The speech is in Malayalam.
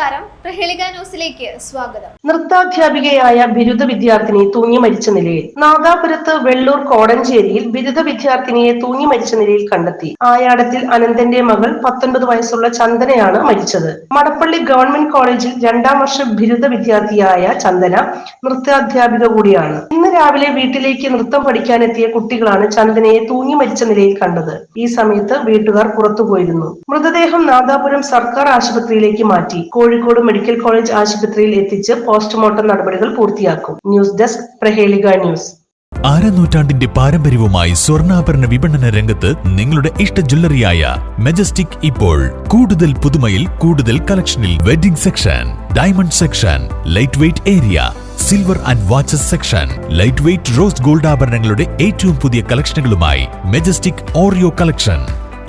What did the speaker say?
നമസ്കാരം. പ്രഹേളിക ന്യൂസിലേക്ക് സ്വാഗതം. നൃത്താധ്യാപികയായ ബിരുദ വിദ്യാർത്ഥിനി തൂങ്ങി മരിച്ച നിലയിൽ. നാദാപുരത്ത് വെള്ളൂർ കോടഞ്ചേരിയിൽ ബിരുദ വിദ്യാർത്ഥിനിയെ തൂങ്ങി മരിച്ച നിലയിൽ കണ്ടെത്തി. ആയാടത്തിൽ അനന്തന്റെ മകൾ പത്തൊൻപത് വയസ്സുള്ള ചന്ദനയാണ് മരിച്ചത്. മടപ്പള്ളി ഗവൺമെന്റ് കോളേജിൽ രണ്ടാം വർഷ ബിരുദ വിദ്യാർത്ഥിയായ ചന്ദന നൃത്താധ്യാപിക കൂടിയാണ്. ഇന്ന് രാവിലെ വീട്ടിലേക്ക് നൃത്തം പഠിക്കാനെത്തിയ കുട്ടികളാണ് ചന്ദനയെ തൂങ്ങി മരിച്ച നിലയിൽ കണ്ടത്. ഈ സമയത്ത് വീട്ടുകാർ പുറത്തുപോയിരുന്നു. മൃതദേഹം നാദാപുരം സർക്കാർ ആശുപത്രിയിലേക്ക് മാറ്റി. കോഴിക്കോട് മെഡിക്കൽ കോളേജ് ആശുപത്രിയിൽ എത്തിച്ച് പോസ്റ്റ്മോർട്ടം നടപടികൾ പൂർത്തിയാക്കും. News desk Prahelika news. അരനൂറ്റാണ്ടിന്റെ പാരമ്പര്യവുമായി സ്വർണാഭരണ വിപണന രംഗത്ത് നിങ്ങളുടെ ഇഷ്ട ജ്വല്ലറിയായ മെജസ്റ്റിക് ഇപ്പോൾ കൂടുതൽ പുതുമയിൽ കൂടുതൽ കളക്ഷനിൽ wedding section diamond section light weight area silver and watches section light weight rose gold ആഭരണങ്ങളുടെ ഏറ്റവും പുതിയ കളക്ഷനുകളുമായി മെജസ്റ്റിക് ഓറിയോ കളക്ഷൻ.